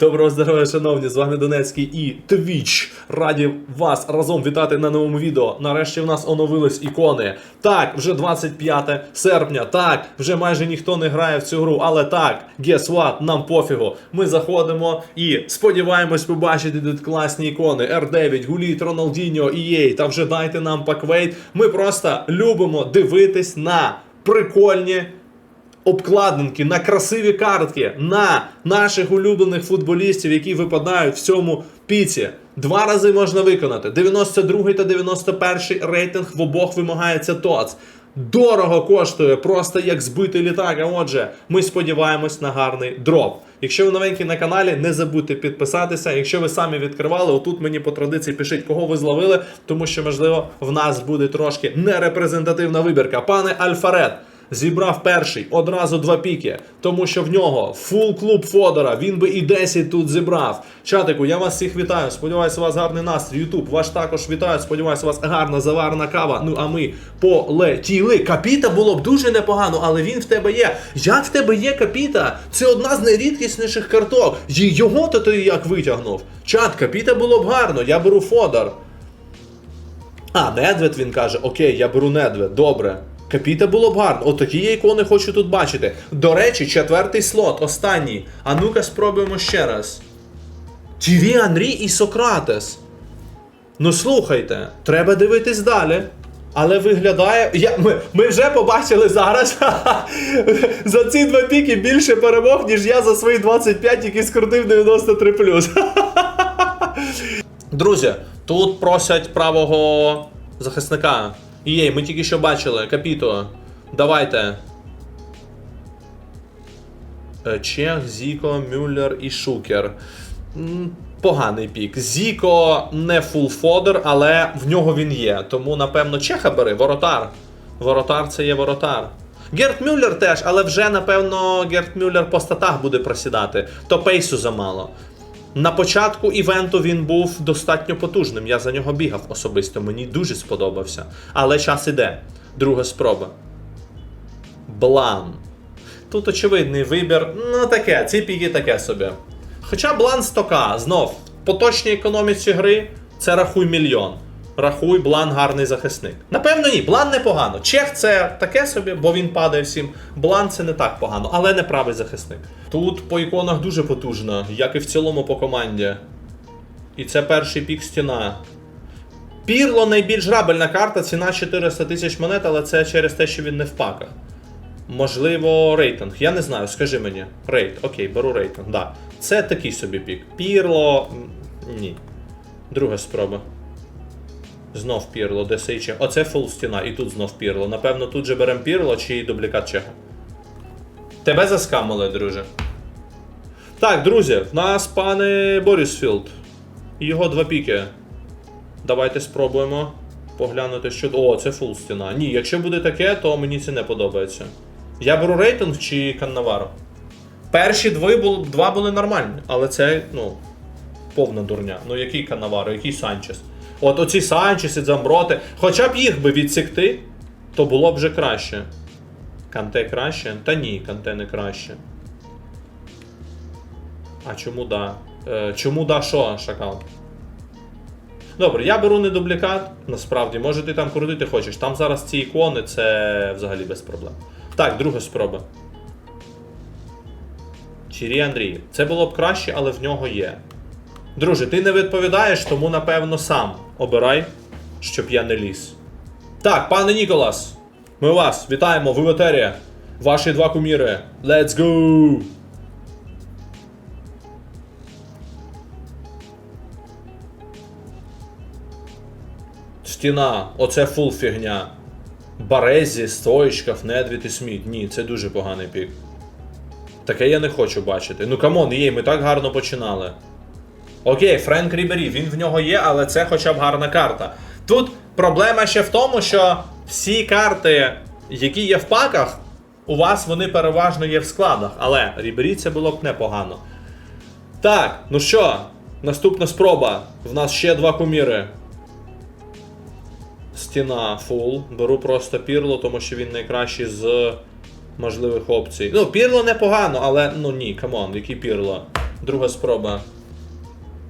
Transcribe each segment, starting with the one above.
Доброго здоров'я, шановні! З вами Донецький і Twitch. Раді вас разом вітати на новому відео. Нарешті в нас оновились ікони. Так, вже 25 серпня. Так, вже майже ніхто не грає в цю гру. Але так, guess what, нам пофігу. Ми заходимо і сподіваємось побачити тут класні ікони. R9, Гуліт, Роналдіньо, EA. Та вже дайте нам паквейт. Ми просто любимо дивитись на прикольні обкладинки, на красиві картки, на наших улюблених футболістів, які випадають в цьому піці. Два рази можна виконати. 92 та 91 рейтинг в обох вимагається ТОЦ. Дорого коштує, просто як збитий літак. А отже, ми сподіваємось на гарний дроп. Якщо ви новенький на каналі, не забудьте підписатися. Якщо ви самі відкривали, отут мені по традиції пишіть, кого ви зловили, тому що, можливо, в нас буде трошки нерепрезентативна вибірка. Пане Альфарет, Зібрав перший одразу два піки, тому що в нього фул клуб Фодора. Він би і 10 тут зібрав. Чатику, я вас всіх вітаю. Сподіваюся, у вас гарний настрій. Ютуб ваш також вітаю. Сподіваюся, у вас гарна заварна кава. Ну а ми полетіли. Капіта було б дуже непогано, але він в тебе є. Як в тебе є капіта? Це одна з найрідкісніших карток. Його то ти як витягнув. Чат, капіта було б гарно. Я беру Фодор. А, Недвед він каже, окей, я беру Недвед, добре. Капіта було б гарно. Отакі я ікони хочу тут бачити. До речі, четвертий слот, останній. А ну-ка спробуємо ще раз. Тіві Анрі і Сократес. Ну слухайте, треба дивитись далі. Але виглядає. Я, ми, ми вже побачили зараз за ці два піки більше перемог, ніж я за свої 25, які скрутив 93 Друзі, тут просять правого захисника. Єй, ми тільки що бачили. Капіто. Давайте. Е, Чех, Зіко, Мюллер і Шукер. Поганий пік. Зіко не фул фодер, але в нього він є. Тому, напевно, Чеха бери, воротар. Воротар це є воротар. Герт Мюллер теж, але вже, напевно, Герт Мюллер по статах буде просідати. То пейсу замало. На початку івенту він був достатньо потужним. Я за нього бігав особисто. Мені дуже сподобався. Але час іде. Друга спроба. Блан. Тут очевидний вибір. Ну таке, ці піки таке собі. Хоча Блан 100к, знов, в поточній економіці гри це рахуй мільйон. Рахуй, Блан гарний захисник. Напевно, ні, Блан непогано. Чех це таке собі, бо він падає всім. Блан це не так погано, але не правий захисник. Тут по іконах дуже потужно, як і в цілому по команді. І це перший пік стіна. Пірло найбільш грабельна карта, ціна 400 тисяч монет, але це через те, що він не в паках. Можливо, рейтинг. Я не знаю, скажи мені. Рейт. Окей, беру рейтинг. Да. Це такий собі пік. Пірло. Ні. Друга спроба. Знов пірло, де сейче. Оце фул стіна, і тут знов пірло. Напевно, тут же беремо пірло чи дублікат чеха. Тебе заскамили, друже. Так, друзі, в нас пане Борісфілд. Його два піки. Давайте спробуємо поглянути, що. О, це фул стіна. Ні, якщо буде таке, то мені це не подобається. Я беру рейтинг чи Каннаваро? Перші два були нормальні, але це, ну, повна дурня. Ну який Каннаваро, який Санчес? От оці Санчеси, Дзамброти. Хоча б їх би відсікти, то було б вже краще. Канте краще? Та ні, Канте не краще. А чому да? Е, чому да що, шакал? Добре, я беру не дублікат, насправді, може ти там крутити хочеш. Там зараз ці ікони, це взагалі без проблем. Так, друга спроба. Чірі Андрій. Це було б краще, але в нього є. Друже, ти не відповідаєш, тому напевно сам обирай, щоб я не ліз. Так, пане Ніколас, ми вас вітаємо, ви в етері. Ваші два куміри. Let's go! Стіна, оце фул фігня. Барезі, Стоїчков, Недвід і Сміт. Ні, це дуже поганий пік. Таке я не хочу бачити. Ну камон, їй, ми так гарно починали. Окей, Френк Рібері, він в нього є, але це хоча б гарна карта. Тут проблема ще в тому, що всі карти, які є в паках, у вас вони переважно є в складах. Але Рібері це було б непогано. Так, ну що, наступна спроба. В нас ще два куміри. Стіна фул. Беру просто пірло, тому що він найкращий з можливих опцій. Ну, пірло непогано, але ну ні, камон, який пірло. Друга спроба.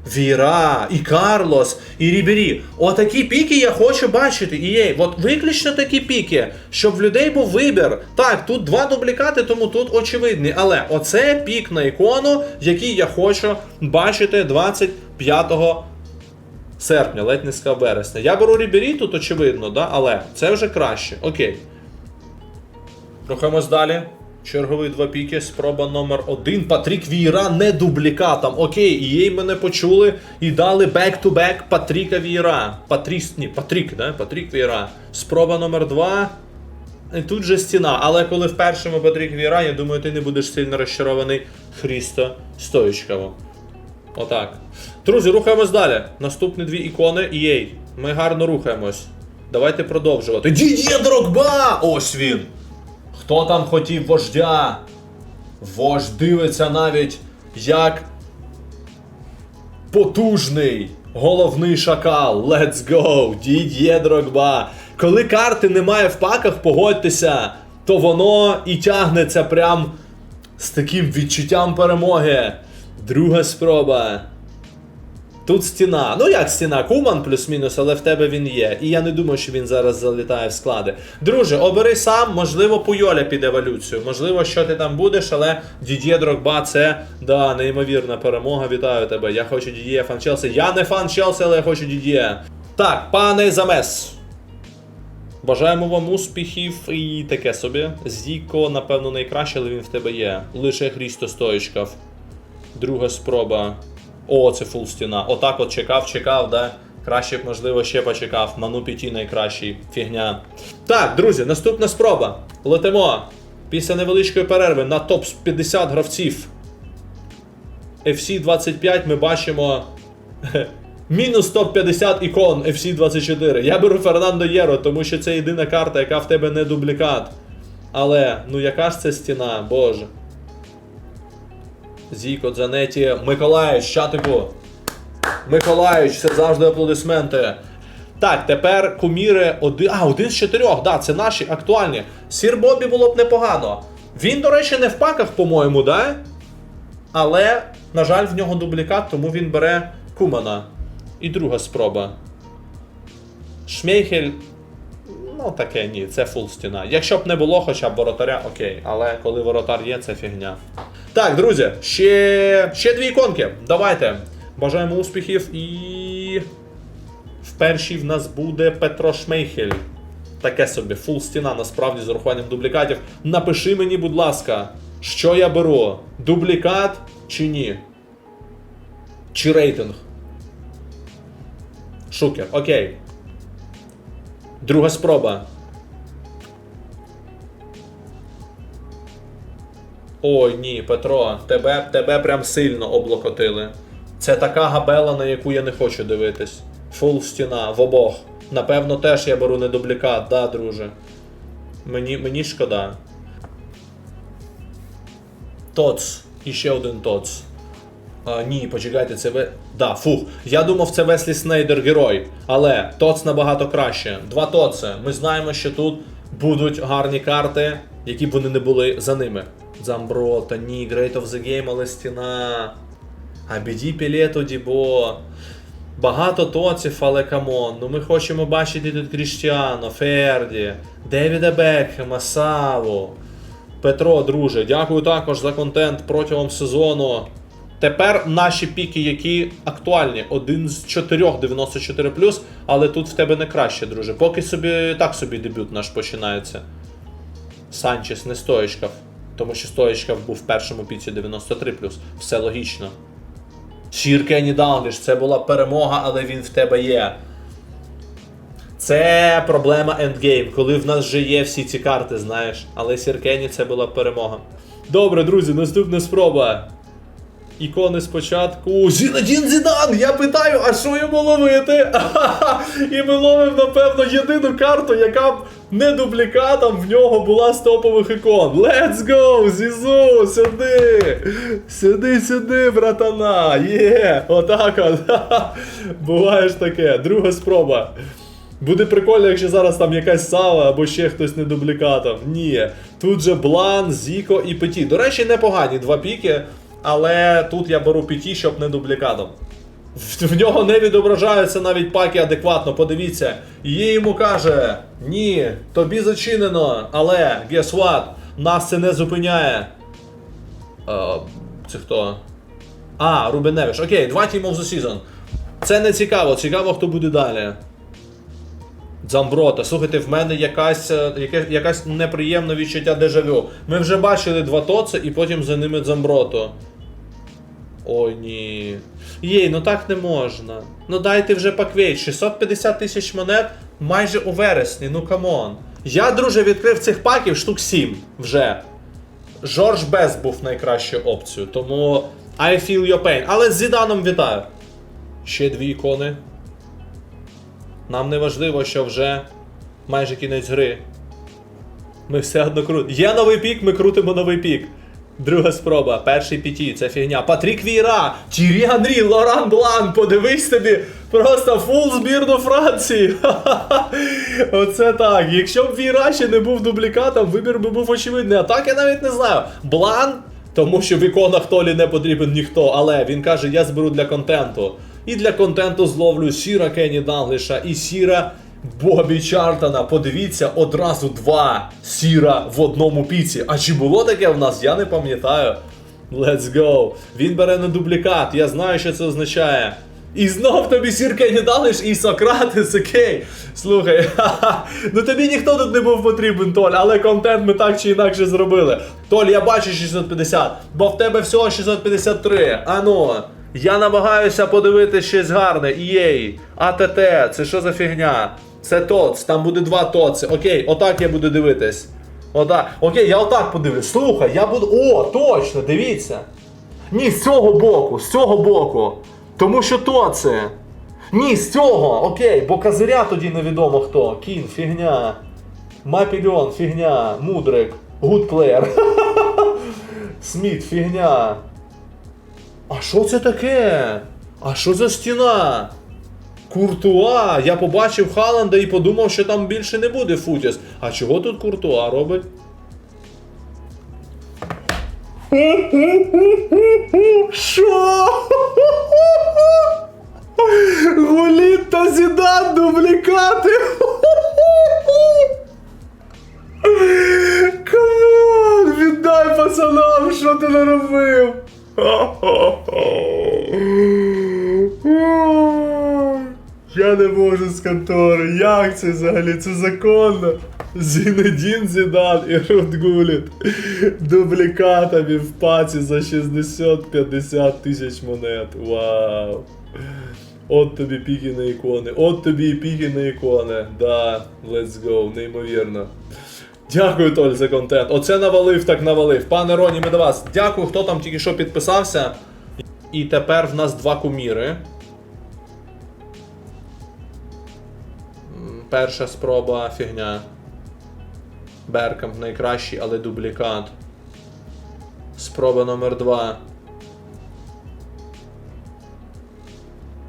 Віра, і Карлос, і Рібері. Отакі піки я хочу бачити. І єй, от виключно такі піки, щоб в людей був вибір. Так, тут два дублікати, тому тут очевидні. Але оце пік на ікону, який я хочу бачити 25 серпня, ледь не сказав вересня. Я беру Рібері тут, очевидно, да? але це вже краще. Окей. Рухаємось далі. Черговий два піки, спроба номер один. Патрік Вієра не дублікатом. Окей, і їй мене почули і дали бек-ту-бек Патріка Вієра. Патріс, ні, Патрік, да? Патрік Вієра. Спроба номер два. І тут же стіна. Але коли в першому Патрік Вієра, я думаю, ти не будеш сильно розчарований Хрісто Стоїчково. Отак. Друзі, рухаємось далі. Наступні дві ікони. Єй, ми гарно рухаємось. Давайте продовжувати. Дід'є Дрогба! Ось він! Хто там хотів вождя? Вождь дивиться навіть як потужний головний шакал. Let's go! Дід'є Дрогба. Коли карти немає в паках, погодьтеся, то воно і тягнеться прям з таким відчуттям перемоги. Друга спроба. Тут стіна. Ну як стіна? Куман плюс-мінус, але в тебе він є. І я не думаю, що він зараз залітає в склади. Друже, обери сам, можливо, Пуйоля під еволюцію. Можливо, що ти там будеш, але Дід'є Дрогба це да, неймовірна перемога. Вітаю тебе. Я хочу Дід'є фан Челсі. Я не фан Челсі, але я хочу Дід'є. Так, пане Замес. Бажаємо вам успіхів і таке собі. Зіко, напевно, найкраще, але він в тебе є. Лише Хрісто Стоїчкав. Друга спроба. О, це фул стіна. Отак от чекав, чекав, да? Краще б, можливо, ще почекав. Ману піті найкращий. Фігня. Так, друзі, наступна спроба. Летимо. Після невеличкої перерви на топ 50 гравців. FC 25 ми бачимо. Мінус топ-50 ікон FC 24. Я беру Фернандо Єро, тому що це єдина карта, яка в тебе не дублікат. Але, ну яка ж це стіна, боже. Зіко, Дзанеті, Миколаївич, чатику. Миколаївич, це завжди аплодисменти. Так, тепер куміри один. А, один з чотирьох, да, це наші актуальні. Сір Бобі було б непогано. Він, до речі, не в паках, по-моєму, да? Але, на жаль, в нього дублікат, тому він бере Кумана. І друга спроба. Шмейхель. Ну, таке ні, це фул стіна. Якщо б не було хоча б воротаря, окей. Але коли воротар є, це фігня. Так, друзі, ще, ще дві іконки. Давайте. Бажаємо успіхів і. В першій в нас буде Петро Шмейхель. Таке собі, фул стіна, насправді, з урахуванням дублікатів. Напиши мені, будь ласка, що я беру? Дублікат чи ні? Чи рейтинг? Шукер, окей. Друга спроба. Ой, ні, Петро, тебе, тебе прям сильно облокотили. Це така габела, на яку я не хочу дивитись. Фул стіна в обох. Напевно, теж я беру не дублікат, да, друже. Мені, мені шкода. Тоц. І ще один Тоц. А, ні, почекайте, це ви. Да, фух. Я думав, це Веслі Снейдер герой. Але Тоц набагато краще. Два Тоце. Ми знаємо, що тут будуть гарні карти, які б вони не були за ними. Замброта, ні, Great of the Game, але стіна. Пілето Дібо. Багато тоців, але камон. Ну ми хочемо бачити тут Кріштіано, Ферді, Девіда Бекхема, Саву. Петро, друже, дякую також за контент протягом сезону. Тепер наші піки, які актуальні. Один з чотирьох 94 але тут в тебе не краще, друже. Поки собі так собі дебют наш починається. Санчес не стоїчкав. Тому що стоїчкав був в першому піці 93 Все логічно. Сір Кенні Даунліш, це була перемога, але він в тебе є. Це проблема ендгейм, коли в нас вже є всі ці карти, знаєш. Але Сір Кенні це була перемога. Добре, друзі, наступна спроба. Ікони спочатку. Зінадін Зідан! Я питаю, а що йому ловити? І ми ловимо, напевно, єдину карту, яка б не дублікатом в нього була з топових ікон. Let's go! Зізу! Сюди! Сюди, сюди, братана! Є! Отак от. Буває ж таке. Друга спроба. Буде прикольно, якщо зараз там якась сава або ще хтось не дублікатом. Ні. Тут же Блан, Зіко і Петі. До речі, непогані два піки. Але тут я беру піті, щоб не дублікатом. В, нього не відображаються навіть паки адекватно, подивіться. Її йому каже: Ні, тобі зачинено, але guess what? Нас це не зупиняє. Е, це хто? А, Рубеневіш. Окей, два of the Season. Це не цікаво, цікаво, хто буде далі. Дзамброта. Слухайте, в мене якась, е, яке, якась неприємне відчуття дежавю. Ми вже бачили два тоци і потім за ними Дзамброто. Ой ні. Єй, ну так не можна. Ну дайте вже паквейт. 650 тисяч монет майже у вересні, ну камон. Я, друже, відкрив цих паків штук 7 вже. Жорж Бес був найкращою опцією, тому I feel your pain. Але з Зіданом вітаю. Ще дві ікони. Нам не важливо, що вже майже кінець гри. Ми все одно крутимо. Є новий пік, ми крутимо новий пік. Друга спроба, перший піті, це фігня. Патрік Віра, Тірі Анрі, Лоран Блан, подивись тобі, просто фул збірну Франції. Оце так. Якщо б Віра ще не був дублікатом, вибір би був очевидний. А так я навіть не знаю. Блан, тому що в іконах Толі не потрібен ніхто, але він каже, я зберу для контенту. І для контенту зловлю Сіра Кенні Дангліша і Сіра Бобі Чартона. Подивіться, одразу два Сіра в одному піці. А чи було таке в нас? Я не пам'ятаю. Let's go. Він бере на дублікат, я знаю, що це означає. І знов тобі Сір Кенні Дангліш і Сократис, окей. Слухай, ха-ха. ну тобі ніхто тут не був потрібен, Толь, але контент ми так чи інакше зробили. Толь, я бачу 650, бо в тебе всього 653. Ану. Я намагаюся подивитися щось гарне. Єй, АТТ, це що за фігня? Це ТОЦ, там буде два ТОЦи. Окей, отак я буду дивитись. Отак. Окей, я отак подивлюсь. Слухай, я буду. О, точно, дивіться. Ні, з цього боку, з цього боку. Тому що ТОЦи. Ні, з цього, окей, бо козиря тоді невідомо хто. Кін, фігня. Мапільон, фігня. Мудрик. Гудплеєр. Сміт, фігня. А що це таке? А що за стіна? Куртуа! Я побачив Халанда і подумав, що там більше не буде Футіс. А чого тут Куртуа робить? Що? Гуліт та Зідан дублікати! Камон! Віддай пацанам, що ти наробив! Я не можу з контори. Як це взагалі? Це законно. Зінедін Зідан і Рут Гуліт дублікатами в паці за 60-50 тисяч монет. Вау. От тобі піки на ікони. От тобі і піки на ікони. Да, let's go, неймовірно. Дякую, Толь, за контент. Оце навалив, так навалив. Пане Роні, ми до вас. Дякую, хто там тільки що підписався. І тепер в нас два куміри. Перша спроба фігня. Беркамп найкращий, але дублікат. Спроба номер два.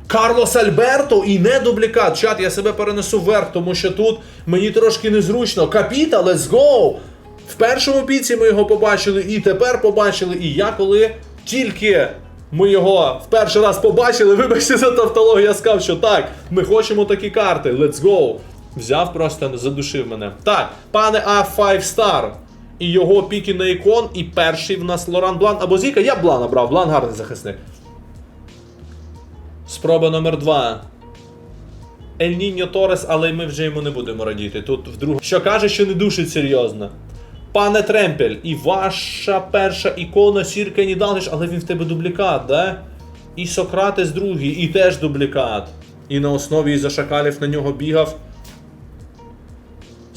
Карлос Альберто і не дублікат. Чат, я себе перенесу вверх, тому що тут мені трошки незручно. Капіта, let's go! В першому піці ми його побачили, і тепер побачили. І я коли тільки ми його в перший раз побачили, вибачте за тавтологію, я сказав, що так, ми хочемо такі карти. Let's go! Взяв просто, задушив мене. Так, пане А5 Star. І його піки на ікон, і перший в нас Лоран Блан або Зіка. Я Блана брав, Блан гарний захисник. Спроба номер два. Ель Ніньо Торес, але ми вже йому не будемо радіти. Тут вдруге. Що каже, що не душить серйозно. Пане Тремпель, і ваша перша ікона Сірка Нідалиш, але він в тебе дублікат, да? І Сократес другий, і теж дублікат. І на основі із-за шакалів на нього бігав.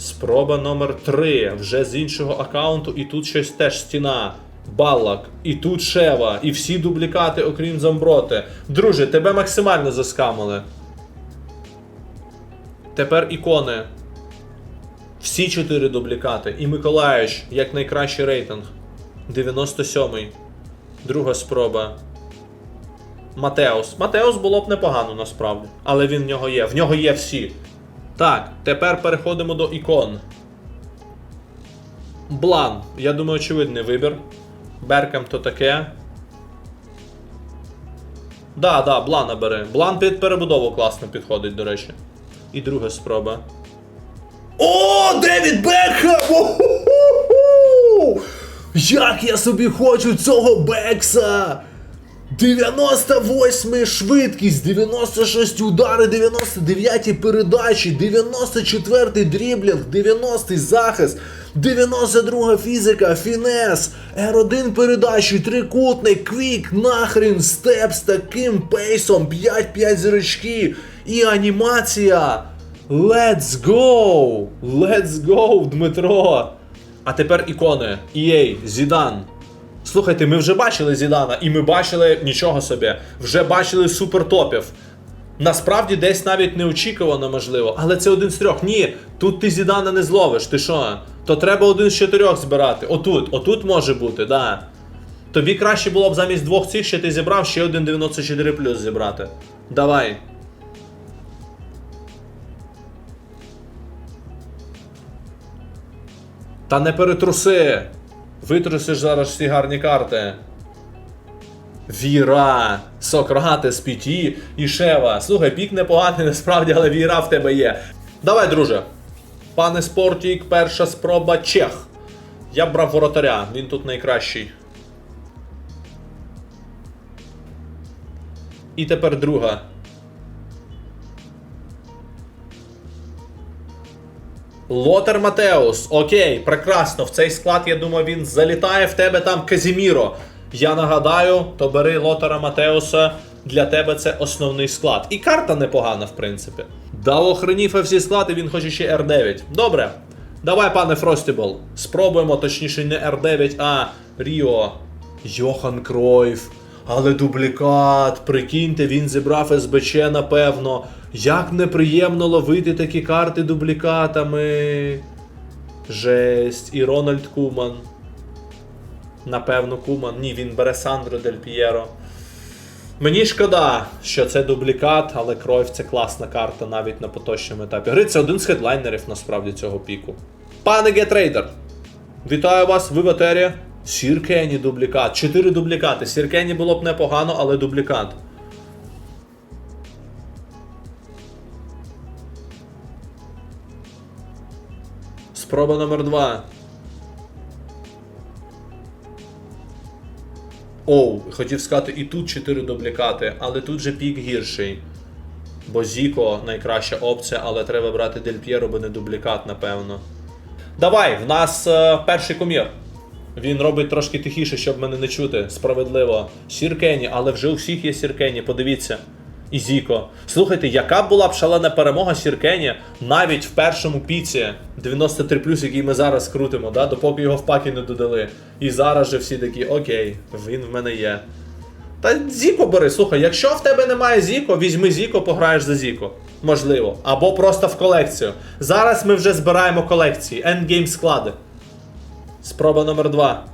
Спроба номер 3 вже з іншого аккаунту, і тут щось теж стіна. Баллак, і тут Шева, і всі дублікати, окрім Замброти. Друже, тебе максимально заскамили. Тепер ікони. Всі чотири дублікати. І Миколаївич, як найкращий рейтинг. 97-й. Друга спроба. Матеус. Матеус було б непогано насправді. Але він в нього є. В нього є всі. Так, тепер переходимо до ікон. Блан. Я думаю, очевидний вибір. Беркам то таке. Да, да, Блана бери. Блан під перебудову класно підходить, до речі. І друга спроба. О, Девід! О-ху-ху-ху! Як я собі хочу цього Бекса! 98 швидкість, 96 удари, 99 передачі, 94 дріблінг, 90 захист, 92 фізика, фінес, R1 передачі, трикутник, квік, нахрін, степ з таким пейсом, 5-5 зірочки і анімація. Let's go! Let's go, Дмитро! А тепер ікони. EA, Зідан. Слухайте, ми вже бачили Зідана, і ми бачили нічого собі. Вже бачили супертопів. Насправді десь навіть неочікувано, можливо, але це один з трьох. Ні, тут ти Зідана не зловиш, ти що? То треба один з чотирьох збирати. Отут, отут може бути, да. Тобі краще було б замість двох цих, що ти зібрав, ще один 94 плюс зібрати. Давай. Та не перетруси! Витрусиш зараз всі гарні карти. Віра, Сократес, Піті і Шева. Слухай, пік непоганий насправді, але віра в тебе є. Давай, друже. Пане Спортік, перша спроба Чех. Я брав воротаря, він тут найкращий. І тепер друга. Лотер Матеус. Окей, прекрасно. В цей склад, я думаю, він залітає в тебе там Казіміро. Я нагадаю, то бери Лотера Матеуса. Для тебе це основний склад. І карта непогана, в принципі. Дав охренів всі склади, він хоче ще R9. Добре. Давай, пане Фростібол. Спробуємо, точніше, не R9, а Ріо. Йохан Кройф. Але дублікат, прикиньте, він зібрав СБЧ, напевно. Як неприємно ловити такі карти дублікатами. Жесть. І Рональд Куман. Напевно, Куман. Ні, він бере Сандро Дель П'єро. Мені шкода, що це дублікат, але Кройф це класна карта навіть на поточному етапі. Гри це один з хедлайнерів насправді цього піку. Пане Гетрейдер, вітаю вас, ви в етері. Сіркені дублікат. Чотири дублікати. Сіркені було б непогано, але дублікат. Спроба номер два. Оу, хотів сказати, і тут 4 дублікати, але тут же пік гірший. Бо Зіко найкраща опція, але треба брати Дель П'єро, бо не дублікат, напевно. Давай, в нас е, перший кумір. Він робить трошки тихіше, щоб мене не чути. Справедливо. Сіркені, але вже у всіх є Сіркені, подивіться. І Зіко. Слухайте, яка була б шалена перемога Сіркені навіть в першому піці 93 який ми зараз крутимо, да? допоки його в пакі не додали. І зараз же всі такі, окей, він в мене є. Та Зіко бери, слухай, якщо в тебе немає Зіко, візьми Зіко, пограєш за Зіко. Можливо. Або просто в колекцію. Зараз ми вже збираємо колекції, ендгейм склади. Спроба номер 2.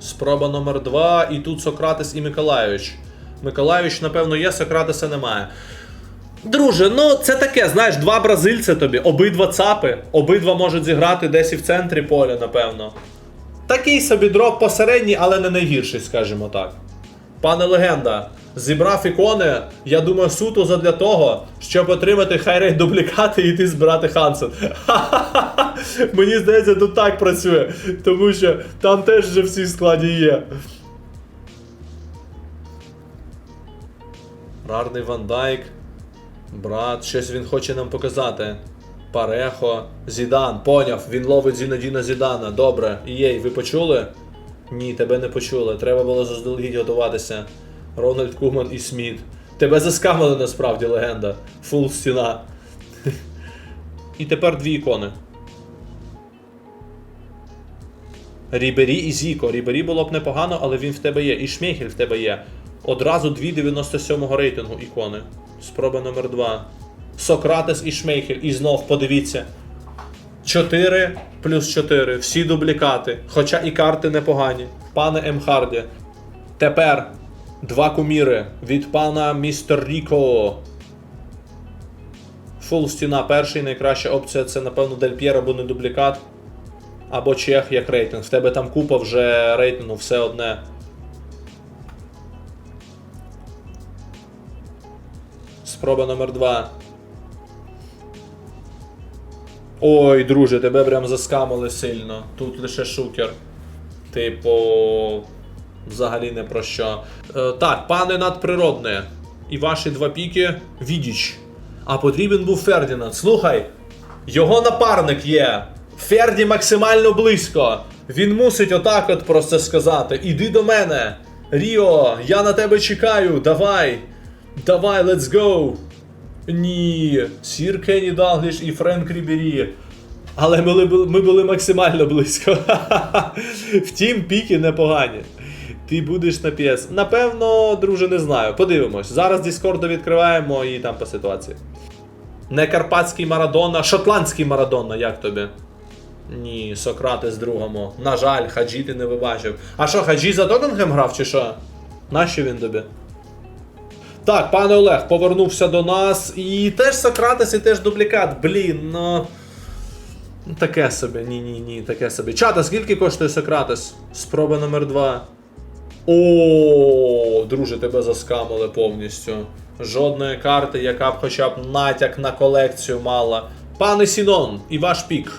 Спроба номер 2. І тут Сократес і Миколайович. Миколайович, напевно, є, Сократеса немає. Друже, ну це таке, знаєш, два бразильця тобі, обидва цапи, обидва можуть зіграти десь і в центрі поля, напевно. Такий собі дроп посередній, але не найгірший, скажімо так. Пане легенда, зібрав ікони, я думаю, суто задля того, щоб отримати хайрейт дублікати і йти збирати Хансен. Ха-ха-ха! Мені здається, тут так працює, тому що там теж вже всі в складі є. Рарний Ван Дайк. Брат, щось він хоче нам показати. Парехо, Зідан, поняв, він ловить Зінодіна Зідана. Добре. Єй, ви почули? Ні, тебе не почули. Треба було заздалегідь готуватися. Рональд Куман і Сміт. Тебе заскамили насправді легенда. Фул стіна. І тепер дві ікони. Рібері і Зіко. Рібері було б непогано, але він в тебе є. І Шмейхель в тебе є. Одразу дві 97-го рейтингу ікони. Спроба номер 2. Сократес і Шмейхель. І знов подивіться. 4 плюс 4. Всі дублікати. Хоча і карти непогані. Пане М. Харді. Тепер два куміри від пана Містер Ріко. Фул стіна перший, найкраща опція це, напевно, Дель П'єр або не дублікат, або Чех як рейтинг. В тебе там купа вже рейтингу, все одне. Спроба номер два. Ой, друже, тебе прям заскамили сильно. Тут лише шукер. Типу. Взагалі не про що. Е, так, пане надприродне. І ваші два піки Відіч. А потрібен був Фердінанд. Слухай, його напарник є. Ферді максимально близько. Він мусить отак от просто сказати: Іди до мене. Ріо, я на тебе чекаю. Давай. Давай, let's go. Ні, Сір Кенні Далгліш і Френк Рібері. Але ми були, ми були максимально близько. Втім, піки непогані. Ти будеш на п'єс. Напевно, друже, не знаю. Подивимось. Зараз Діскорду відкриваємо і там по ситуації. Не карпатський Марадона, шотландський Марадона, як тобі? Ні, Сократес другому. На жаль, Хаджі ти не вибачив. А що, Хаджі за Тоттенгем грав чи що? Нащо він тобі? Так, пане Олег повернувся до нас. І теж Сократес, і теж дублікат. Блін, ну. Таке собі, ні, ні, ні, таке собі. Чата, скільки коштує Сократес? Спроба номер 2. О, друже, тебе заскамили повністю. Жодної карти, яка б хоча б натяк на колекцію мала. Пане Сінон, і ваш пік.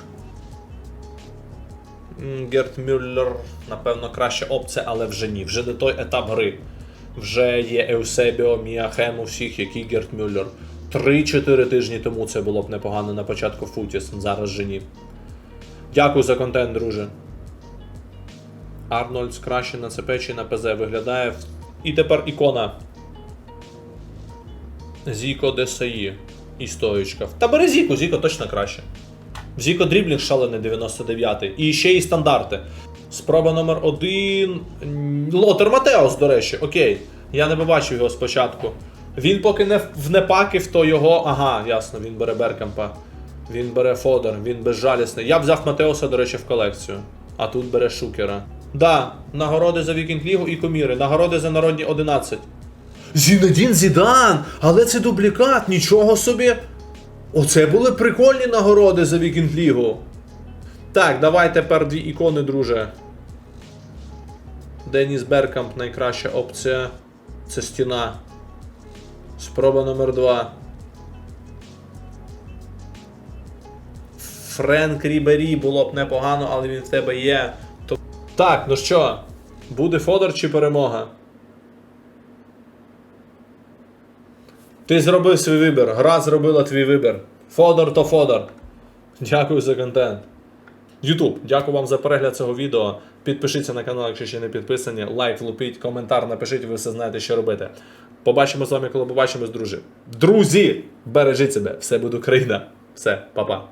Герт Мюллер, напевно, краща опція, але вже ні. Вже не той етап гри. Вже є Еусебіо, Міахем у всіх, який Герт Мюллер. 3-4 тижні тому це було б непогано на початку Футіс, зараз же ні. Дякую за контент, друже. Арнольдс краще на ЦП чи на ПЗ виглядає. І тепер ікона. Зіко ДСІ. І стоючка. Та бери Зіко, Зіко точно краще. Зіко дріблінг шалений 99-й. І ще й стандарти. Спроба номер один. Лотер Матеос, до речі, окей. Я не побачив його спочатку. Він поки не в- в то його. Ага, ясно, він бере Беркампа. Він бере Фодер, він безжалісний. Я взяв Матеоса, до речі, в колекцію. А тут бере Шукера. Да, нагороди за Вікінг Лігу і коміри. Нагороди за народні 11. Зінедін Зідан! Але це дублікат, нічого собі. Оце були прикольні нагороди за Вікінг Лігу. Так, давай тепер дві ікони, друже. Деніс Беркамп найкраща опція. Це стіна. Спроба номер 2. Френк Рібері було б непогано, але він в тебе є. То... Так, ну що, буде Фодор чи перемога? Ти зробив свій вибір. Гра зробила твій вибір. Фодор то Фодор. Дякую за контент. Ютуб, дякую вам за перегляд цього відео. Підпишіться на канал, якщо ще не підписані. Лайк лупіть, коментар напишіть, ви все знаєте, що робити. Побачимо з вами, коли побачимось, друзі. Друзі! Бережіть себе, все буде Україна. Все, па-па.